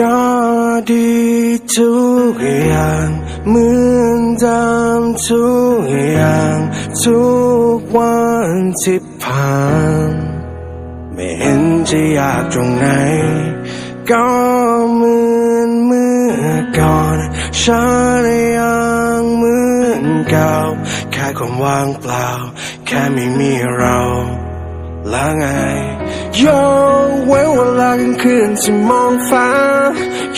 ก็ดีทุกอย่างเหมือนเดิมทุกอย่างทุกวันที่ผ่านไม่เห็นจะยากตรงไหน ก็เหมือนเมื่อก่อนฉันยังเหมือนเก่าแค่ความว่างเปล่า แค่ไม่มีเราแล้วไง ยกเว้นเวลากลางคืนที่มองฟ้า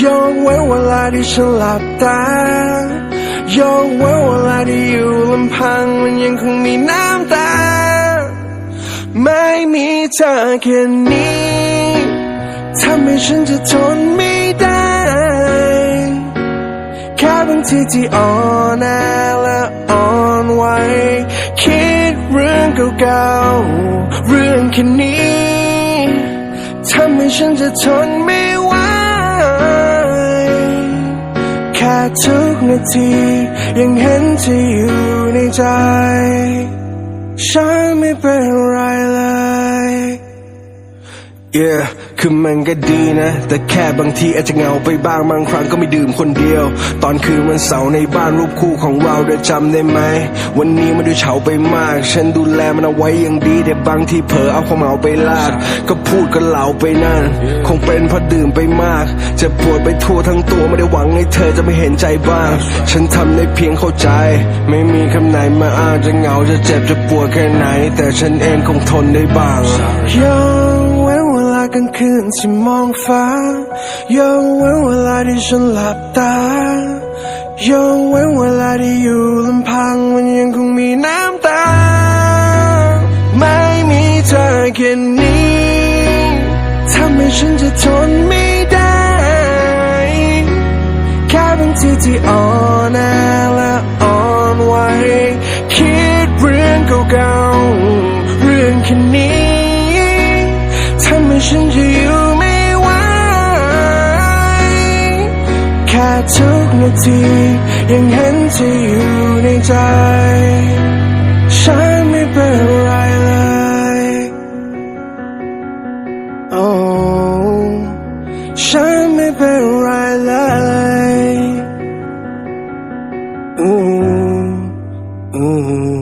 ยกเว้นเวลาที่ฉันหลับตายกเว้นเวลาที่อยู่ลำพังมันยังคงมีน้ำตา ไม่มีเธอแค่นี้ทำให้ฉันจะทนไม่ได้ แค่บางทีที่อ่อนแอและอ่อนไหวคิดเรื่องเก่าๆเรื่องแค่นี้ ทำให้ฉันจะทนไม่ไหว แค่ทุกนาที ยังเห็นเธออยู่ในใจ ฉันไม่เป็นไรเลย Yeah คือมันก็ดีนะ แต่แค่บางทีอาจจะเหงาไปบ้างบางครั้งก็ไม่ดื่มคนเดียว ตอนคืนวันเสาร์ในบ้านรูปคู่ของเราได้จำได้ไหม วันนี้มันดูเฉาไปมาก ฉันดูแลมันเอาไว้อย่างดีแต่บางทีเผลอเอาความเหงาไปลาก ก็พูดก็เหลาไปนั่น คงเป็นเพราะดื่มไปมาก จะปวดไปทั่วทั้งตัวไม่ได้หวังให้เธอจะไม่เห็นใจบ้าง ฉันทำได้เพียงเข้าใจ ไม่มีคำไหนมาอ้างจะเหงาจะเจ็บจะปวดแค่ไหน แต่ฉันเองคงทนได้บ้างยังเว้นเว ลางคืนที่มองฟ้ายังเว้นเวลาที่ฉันหลับตายังเว้นเวลาที่อยู่ลำพังมันยังคงมีน้ำตา ไม่มีเธอแค่นี้ทำให้ฉันจะทนไม่ได้ แค่บางทีที่อ่อน ค่ทุกนาที ยังเห็นเธออยู่ในใจ ฉันไม่เป็นไรเลย โอ้ฉันไม่เป็นไรเลยอืมอืม